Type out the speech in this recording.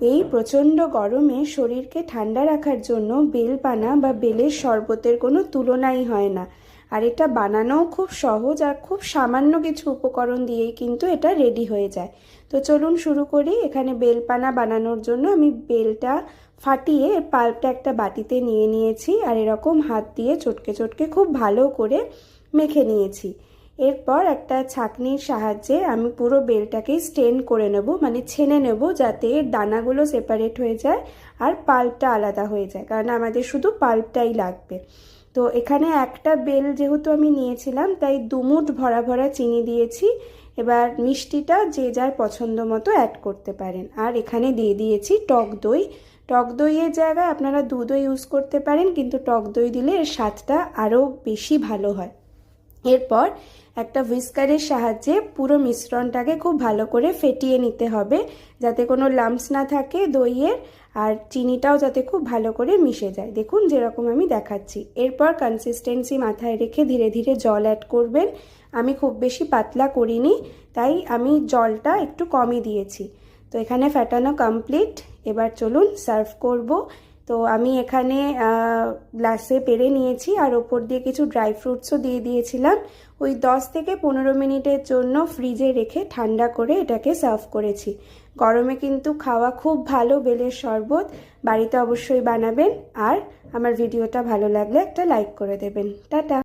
এই প্রচণ্ড গরমে শরীরকে ঠান্ডা রাখার জন্য বেলপানা বা বেলের শরবতের কোনো তুলনাই হয় না। আর এটা বানানোও খুব সহজ আর খুব সামান্য কিছু উপকরণ দিয়েই কিন্তু এটা রেডি হয়ে যায়। তো চলুন শুরু করি। এখানে বেলপানা বানানোর জন্য আমি বেলটা ফাটিয়ে এর পাল্পটা একটা বাটিতে নিয়ে নিয়েছি আর এরকম হাত দিয়ে চটকে চটকে খুব ভালো করে মেখে নিয়েছি। এরপর একটা ছাঁকনির সাহায্যে আমি পুরো বেলটাকেই স্টেন করে নেব মানে ছেনে নেব যাতে দানাগুলো সেপারেট হয়ে যায় আর পাল্পটা আলাদা হয়ে যায়, কারণ আমাদের শুধু পাল্পটাই লাগবে। তো এখানে একটা বেল যেহেতু আমি নিয়েছিলাম, তাই দুমুট ভরা ভরা চিনি দিয়েছি। এবার মিষ্টিটা যে যার পছন্দ মতো অ্যাড করতে পারেন। আর এখানে দিয়ে দিয়েছি টক দই। টক দইয়ের জায়গায় আপনারা দুধও ইউজ করতে পারেন, কিন্তু টক দই দিলে এর স্বাদটা আরও বেশি ভালো হয়। এরপর একটা হুইস্কারের সাহায্যে পুরো মিশ্রণটাকে খুব ভালো করে ফেটিয়ে নিতে হবে, যাতে কোনো লাম্পস না থাকে দইয়ের, আর চিনিটাও যাতে খুব ভালো করে মিশে যায়। দেখুন যেরকম আমি দেখাচ্ছি। এরপর কনসিস্টেন্সি মাথায় রেখে ধীরে ধীরে জল অ্যাড করবেন। আমি খুব বেশি পাতলা করিনি, তাই আমি জলটা একটু কমই দিয়েছি। তো এখানে ফ্যাটানো কমপ্লিট এবার চলুন সার্ভ করব। তো আমি এখানে গ্লাসে পেরে নিয়েছি আর ওপর দিয়ে কিছু ড্রাই ফ্রুটসও দিয়ে দিয়েছিলাম। ওই দশ থেকে পনেরো মিনিটের জন্য ফ্রিজে রেখে ঠান্ডা করে এটাকে সার্ভ করেছি। গরমে কিন্তু খাওয়া খুব ভালো বেলের শরবত, বাড়িতে অবশ্যই বানাবেন। আর আমার ভিডিওটা ভালো লাগলে একটা লাইক করে দেবেন। টাটা।